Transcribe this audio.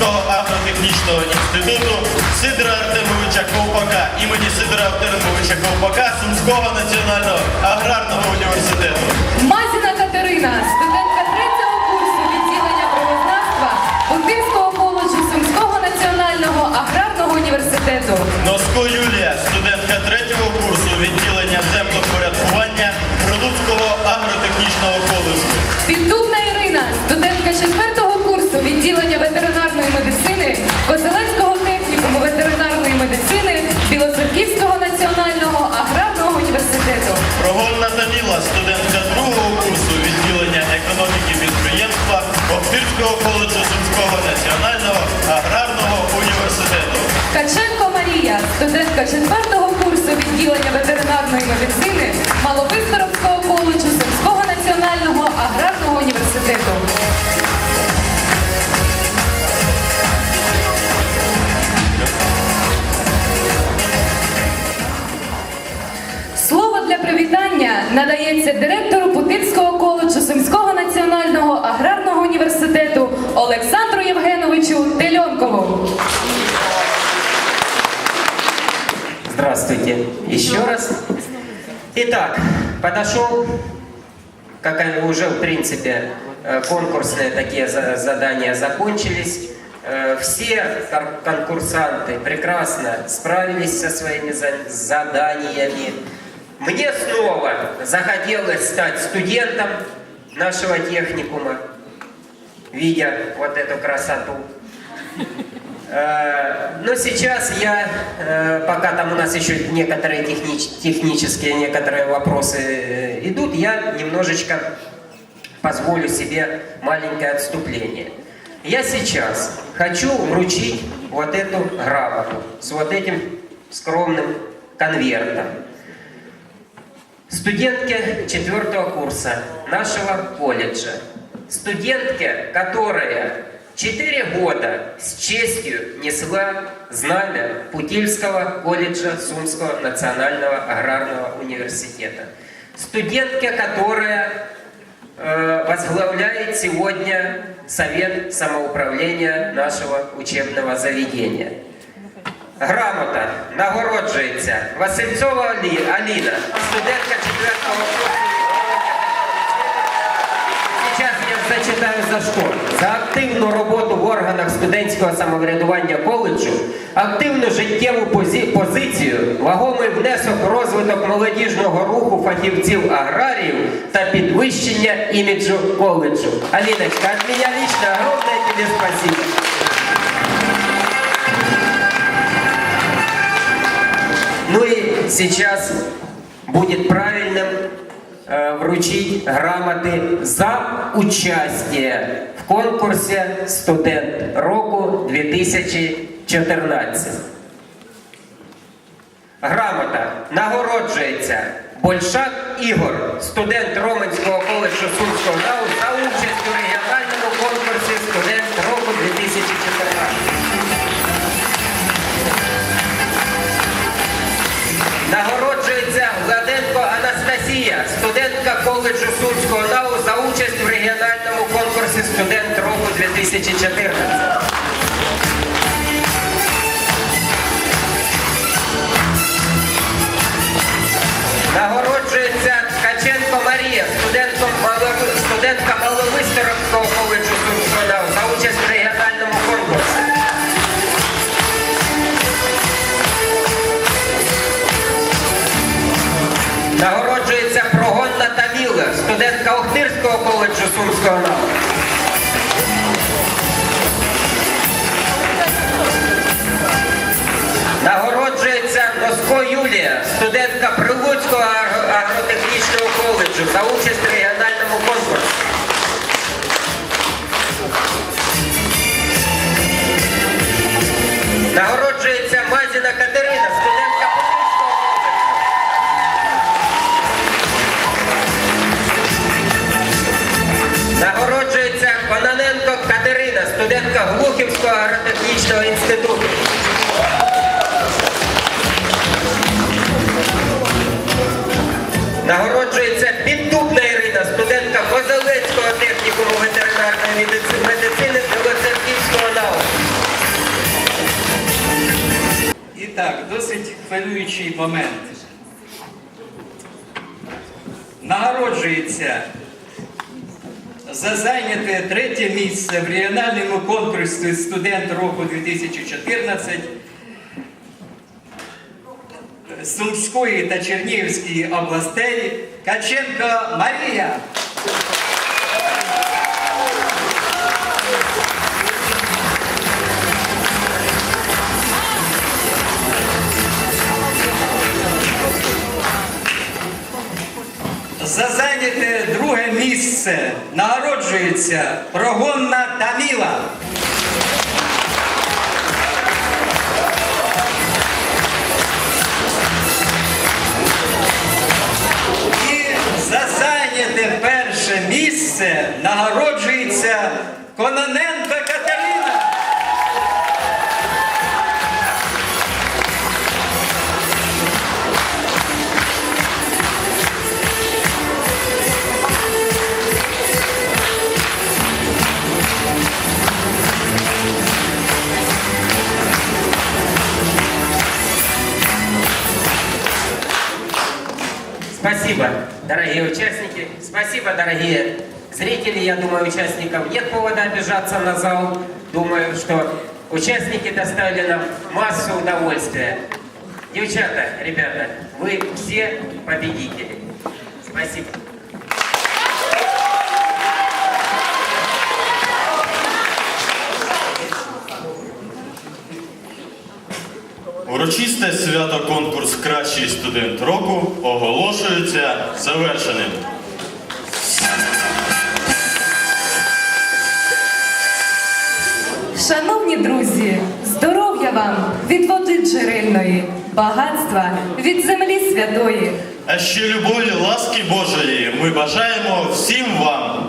Охтирського агротехнічного інституту Сидора Артемовича Ковпака імені Сидора Артемовича Ковпака Сумського національного аграрного університету. Мазіна Катерина, студентка третього курсу відділення правознавства Бутирського коледжу Сумського національного аграрного університету. Носко Юлія, Ткаченко Марія, студентка четвертого курсу відділення ветеринарної медицини Маловисторовського коледжу Сумського національного аграрного університету. Слово для привітання надається директору Путильського коледжу Сумського національного аграрного університету Олександру Євгеновичу Тельонкову. Здравствуйте еще раз. Итак, подошел, как уже в принципе э, конкурсные такие за- задания закончились. Э, Все кон- конкурсанты прекрасно справились со своими за- заданиями. Мне снова захотелось стать студентом нашего техникума, видя вот эту красоту. Э, Но сейчас я, э, пока там у нас еще некоторые технич- технические некоторые вопросы э, идут, я немножечко позволю себе маленькое отступление. Я сейчас хочу вручить вот эту грамоту с вот этим скромным конвертом. Студентке четвертого курса нашего колледжа. Студентке, которая четыре года с честью несла знамя Путильского колледжа Сумского национального аграрного университета. Студентке, которая э, возглавляет сегодня Совет самоуправления нашего учебного заведения. Грамота нагороджується Васильцова Алі- Аліна, студентка 4 курсу. Зачитаю за що. За активну роботу в органах студентського самоврядування коледжу, активну життєву позі- позицію, вагомий внесок в розвиток молодіжного руху фахівців аграріїв та підвищення іміджу коледжу. Аліночка, від мене лично огромне тобі спасибо. Ну и сейчас будет правильным э, вручить грамоты за участие в конкурсе «Студент року 2014». Грамота нагороджується Большак Ігор, студент Роменського коледжу Сумського НАУ коледжу Сумського НАУ за участь в регіональному конкурсі Студент року 2014. Нагороджується студентка Охтирського коледжу Сурського НАУ. Нагороджується Роско Юлія, студентка Прилуцького агротехнічного коледжу за участь педагогічного інституту. Нагороджується піддубна Ірина, студентка Козелецького технікуму ветеринарної медицини Білоцерківського НАУ. І так, досить хвилюючий момент. Нагороджується за зайняте третє місце в регіональному конкурсі студент року 2014 Сумської та Чернігівської областей Каченко Марія. За місце нагороджується прогонна Таміла. І за зайняте перше місце нагороджується Кононенко Спасибо, дорогие участники. Спасибо, дорогие зрители. Я думаю, участникам нет повода обижаться на зал. Думаю, что участники доставили нам массу удовольствия. Девчата, ребята, вы все победители. Спасибо. Урочисте свято конкурс Кращий студент року оголошується завершеним. Шановні друзі, здоров'я вам від води джерельної, багатства від землі святої. А ще любові, ласки Божої ми бажаємо всім вам.